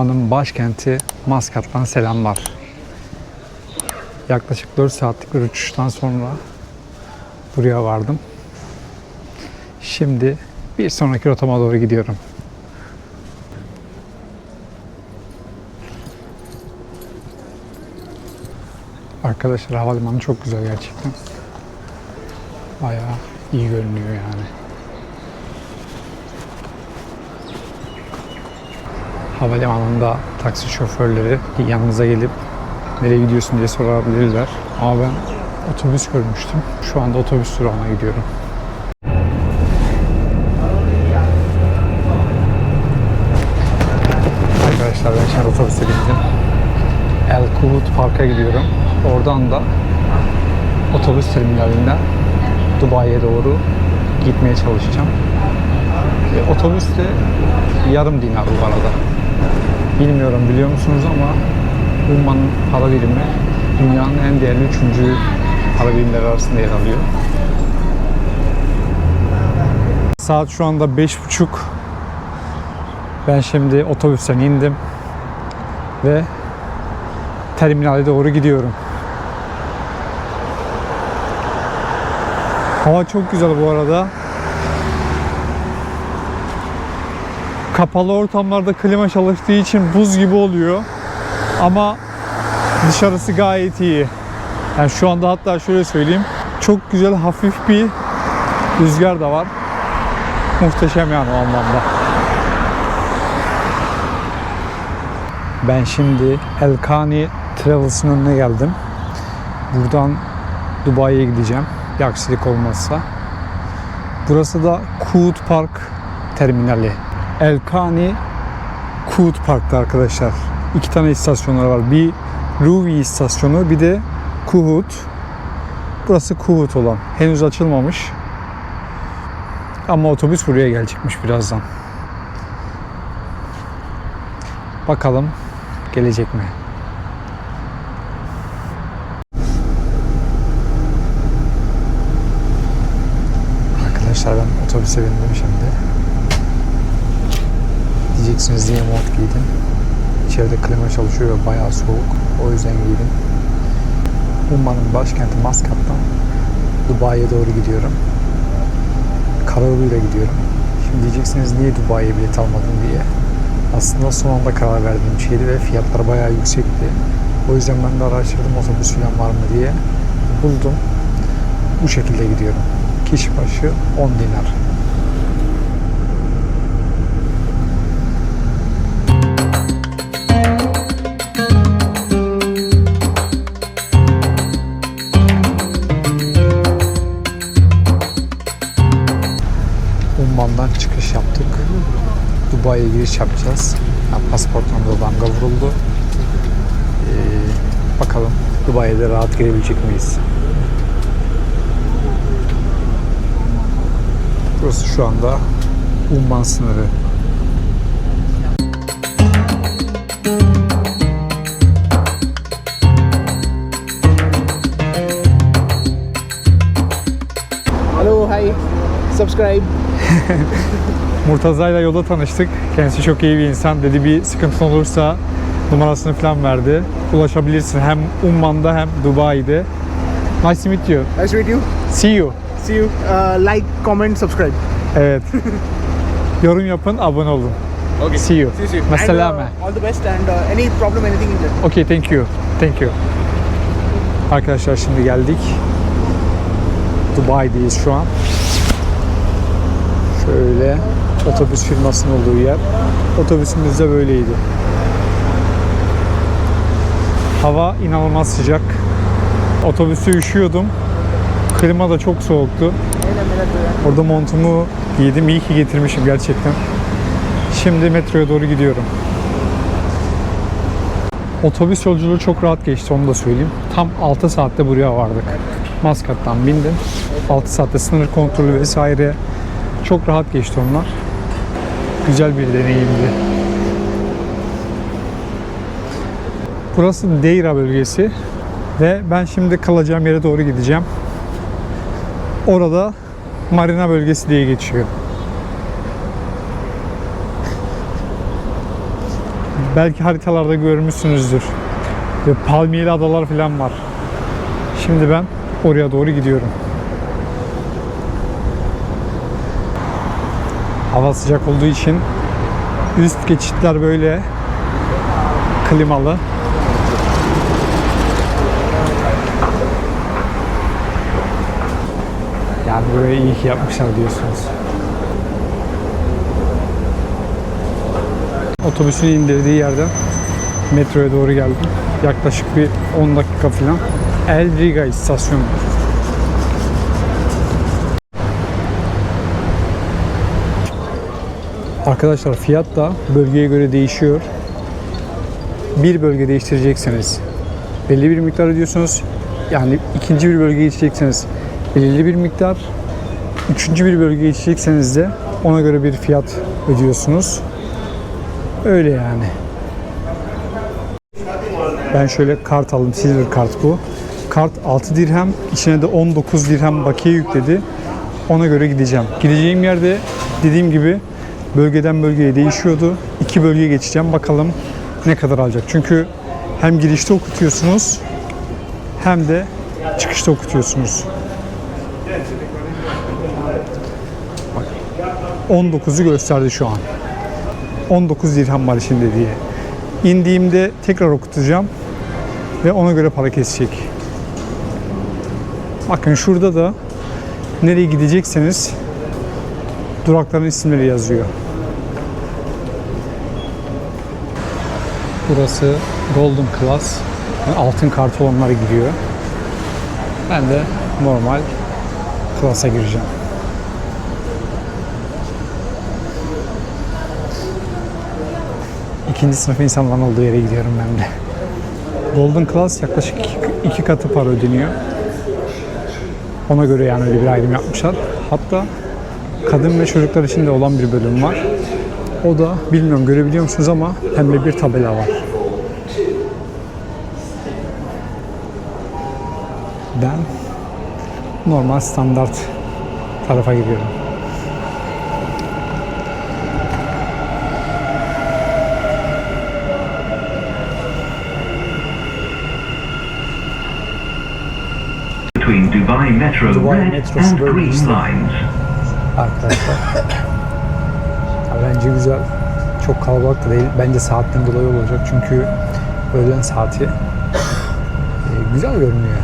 Umman'ın başkenti Maskat'tan selamlar. Yaklaşık 4 saatlik bir uçuştan sonra buraya vardım. Şimdi bir sonraki rotama doğru gidiyorum. Arkadaşlar havalimanı çok güzel gerçekten. Bayağı iyi görünüyor yani. Havalimanında taksi şoförleri yanınıza gelip nereye gidiyorsun diye sorabilirler. Ama ben otobüs görmüştüm. Şu anda otobüs durağına gidiyorum. Arkadaşlar ben şimdi otobüse bindim. El Kuvut Park'a gidiyorum. Oradan da otobüs terminalinden Dubai'ye doğru gitmeye çalışacağım. E, otobüs de yarım dinar bu arada. Bilmiyorum biliyor musunuz ama Umman'ın para birimi dünyanın en değerli üçüncü para birimleri arasında yer alıyor. Saat şu anda beş buçuk. Ben şimdi otobüsten indim ve terminale doğru gidiyorum. Hava çok güzel bu arada. Kapalı ortamlarda klima çalıştığı için buz gibi oluyor. Ama dışarısı gayet iyi. Yani şu anda hatta şöyle söyleyeyim. Çok güzel hafif bir rüzgar da var. Muhteşem yani o anlamda. Ben şimdi Elkani Travels'ın önüne geldim. Buradan Dubai'ye gideceğim. Bir aksilik olmazsa. Burası da Kuut Park terminali. Elkani Kuut Park'ta arkadaşlar. İki tane istasyonları var. Bir Ruvi istasyonu bir de Kuhut. Burası Kuhut olan. Henüz açılmamış. Ama otobüs buraya gelecekmiş birazdan. Bakalım gelecek mi? Arkadaşlar ben otobüse bindim şimdi. Diyeceksiniz niye mont giydim. İçeride klima çalışıyor ve bayağı soğuk. O yüzden giydim. Umman'ın başkenti Maskat'tan Dubai'ye doğru gidiyorum. Karayoluyla gidiyorum. Şimdi diyeceksiniz niye Dubai'ye bilet almadın diye. Aslında son anda karar verdiğim şeydi ve fiyatlar bayağı yüksekti. O yüzden ben de araştırdım otobüs falan var mı diye. Buldum. Bu şekilde gidiyorum. Kişi başı 10 dinar. Yaptık. Dubai'ye giriş yapacağız. Yani pasaporttan da damga vuruldu. Ee, bakalım Dubai'ye de rahat girebilecek miyiz? Burası şu anda Umman sınırı. Hello, hi. Subscribe. Murtaza ile yolda tanıştık. Kendisi çok iyi bir insan. Dedi bir sıkıntın olursa numarasını falan verdi. Ulaşabilirsin hem Umman'da hem Dubai'de. Nice to meet you. Nice to meet you. See you. See you. Uh, like, comment, subscribe. Evet. Yorum yapın, abone olun. Okay. See you. See you. see you. Masalame. And, uh, all the best and uh, any problem, anything in there. Okay, thank you. Thank you. Arkadaşlar şimdi geldik. Dubai'deyiz şu an. Şöyle otobüs firmasının olduğu yer. Otobüsümüz de böyleydi. Hava inanılmaz sıcak. Otobüste üşüyordum. Klima da çok soğuktu. Orada montumu giydim. İyi ki getirmişim gerçekten. Şimdi metroya doğru gidiyorum. Otobüs yolculuğu çok rahat geçti onu da söyleyeyim. Tam 6 saatte buraya vardık. Maskat'tan bindim. 6 saatte sınır kontrolü vesaire. Çok rahat geçti onlar. Güzel bir deneyimdi. Burası Deira bölgesi ve ben şimdi kalacağım yere doğru gideceğim. Orada Marina bölgesi diye geçiyor. Belki haritalarda görmüşsünüzdür. Palmiyeli adalar falan var. Şimdi ben oraya doğru gidiyorum. Hava sıcak olduğu için üst geçitler böyle klimalı. Yani burayı iyi ki yapmışlar diyorsunuz. Otobüsün indirdiği yerden metroya doğru geldim. Yaklaşık bir 10 dakika falan. El Riga istasyonu. Arkadaşlar fiyat da bölgeye göre değişiyor. Bir bölge değiştirecekseniz belli bir miktar ödüyorsunuz. Yani ikinci bir bölgeye geçecekseniz belirli bir miktar. Üçüncü bir bölgeye geçecekseniz de ona göre bir fiyat ödüyorsunuz. Öyle yani. Ben şöyle kart aldım. Silver kart bu. Kart 6 dirhem. içine de 19 dirhem bakiye yükledi. Ona göre gideceğim. Gideceğim yerde dediğim gibi bölgeden bölgeye değişiyordu. İki bölgeye geçeceğim. Bakalım ne kadar alacak. Çünkü hem girişte okutuyorsunuz hem de çıkışta okutuyorsunuz. Bak, 19'u gösterdi şu an. 19 dirhem var şimdi diye. İndiğimde tekrar okutacağım ve ona göre para kesecek. Bakın şurada da nereye gidecekseniz durakların isimleri yazıyor. Burası Golden Class. Altın kartı olanlar giriyor. Ben de normal klasa gireceğim. İkinci sınıf insanların olduğu yere gidiyorum ben de. Golden Class yaklaşık iki, iki katı para ödeniyor. Ona göre yani öyle bir ayrım yapmışlar. Hatta kadın ve çocuklar için de olan bir bölüm var. O da bilmiyorum görebiliyor musunuz ama pembe bir tabela var. Ben normal standart tarafa gidiyorum. between Dubai Metro Dubai Red Metro and Suburban Green lines. arkadaşlar. Bence güzel. Çok kalabalık da değil. Bence saatten dolayı olacak. Çünkü öğlen saati e, güzel görünüyor.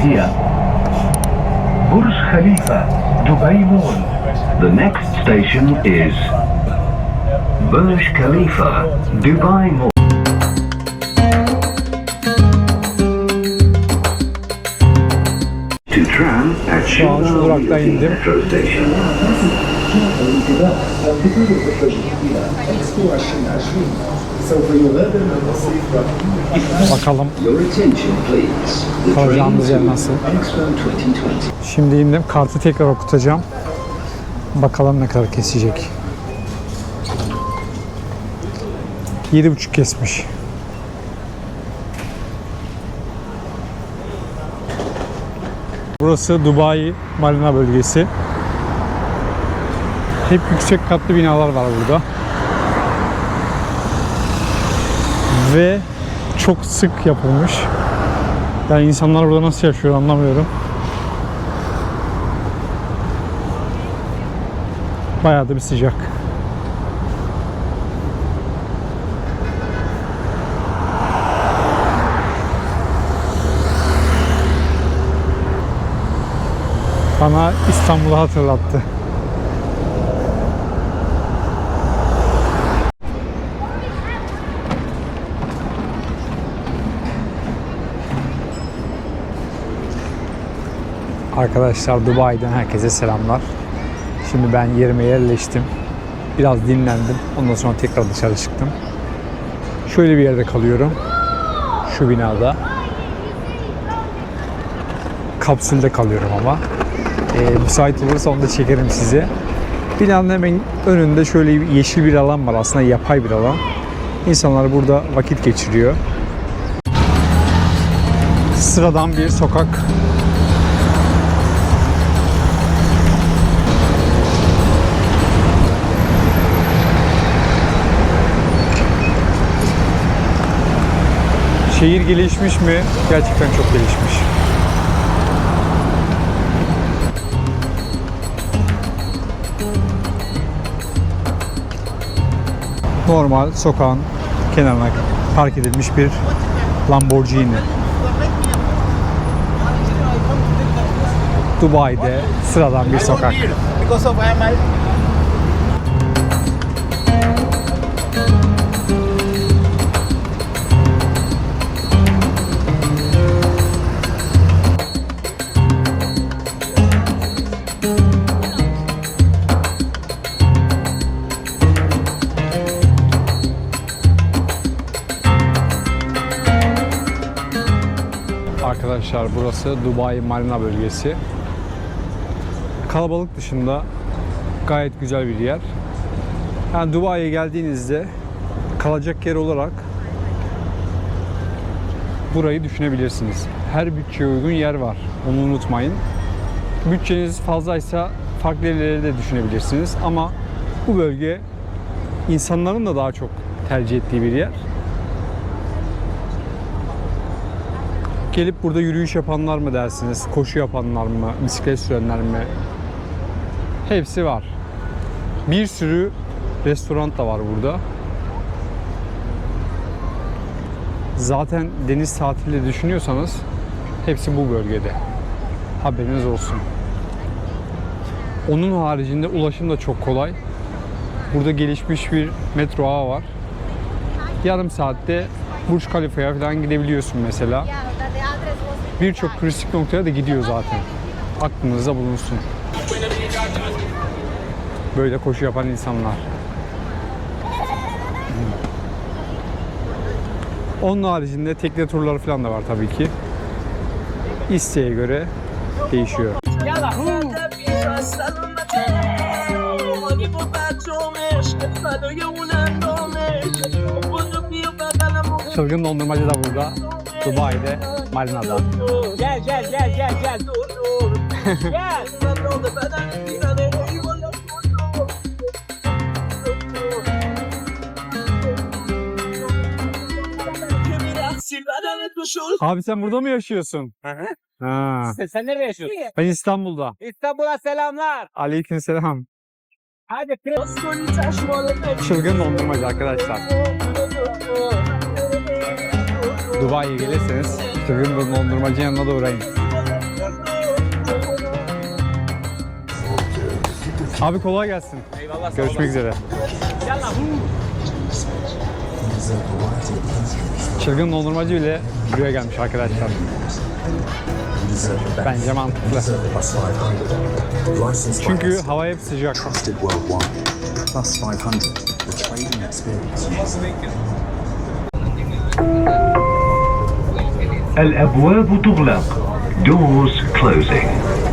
here. Burj Khalifa, Dubai Mall. The next station is Burj Khalifa, Dubai Mall. Şu an şu duraktan indim. Bakalım kalacağımız yer nasıl. Expo 2020 Şimdi indim. Kartı tekrar okutacağım. Bakalım ne kadar kesecek. 7,5 kesmiş. Burası Dubai Marina bölgesi. Hep yüksek katlı binalar var burada. Ve çok sık yapılmış. Yani insanlar burada nasıl yaşıyor anlamıyorum. Bayağı da bir sıcak. Bana İstanbul'u hatırlattı. Arkadaşlar Dubai'den herkese selamlar. Şimdi ben yerime yerleştim. Biraz dinlendim. Ondan sonra tekrar dışarı çıktım. Şöyle bir yerde kalıyorum. Şu binada. Kapsülde kalıyorum ama. Ee, müsait olursa onu da çekerim size. Binanın hemen önünde şöyle yeşil bir alan var. Aslında yapay bir alan. İnsanlar burada vakit geçiriyor. Sıradan bir sokak. Şehir gelişmiş mi? Gerçekten çok gelişmiş. Normal sokağın kenarına park edilmiş bir Lamborghini. Dubai'de sıradan bir sokak. Arkadaşlar burası Dubai Marina bölgesi. Kalabalık dışında gayet güzel bir yer. Yani Dubai'ye geldiğinizde kalacak yer olarak burayı düşünebilirsiniz. Her bütçeye uygun yer var. Onu unutmayın. Bütçeniz fazlaysa farklı yerleri de düşünebilirsiniz ama bu bölge insanların da daha çok tercih ettiği bir yer. Gelip burada yürüyüş yapanlar mı dersiniz, koşu yapanlar mı, bisiklet sürenler mi? Hepsi var. Bir sürü restoran da var burada. Zaten deniz tatili düşünüyorsanız hepsi bu bölgede. Haberiniz olsun. Onun haricinde ulaşım da çok kolay. Burada gelişmiş bir metro ağı var. Yarım saatte Burj Khalifa'ya falan gidebiliyorsun mesela. Birçok turistik noktaya da gidiyor zaten. Aklınızda bulunsun. Böyle koşu yapan insanlar. Onun haricinde tekne turları falan da var tabii ki. İsteğe göre değişiyor. Çılgın dondurmacı da burada. Dubai'de, Marina'da. Gel gel gel gel gel dur dur. gel. Abi sen burada mı yaşıyorsun? Ha. Sen, sen nerede yaşıyorsun? Ben İstanbul'da. İstanbul'a selamlar. Aleykümselam. Hadi kız. Çılgın dondurmacı arkadaşlar. Dubai'ye gelirseniz çılgın dondurmacı yanına da uğrayın. Abi kolay gelsin. Eyvallah. sağ Görüşmek üzere. Gel lan. Çılgın dondurmacı bile buraya gelmiş arkadaşlar. Bence mantıklı. Çünkü hava hep sıcak. Plus 500, the trading experience. الأبواب تغلق. Doors closing.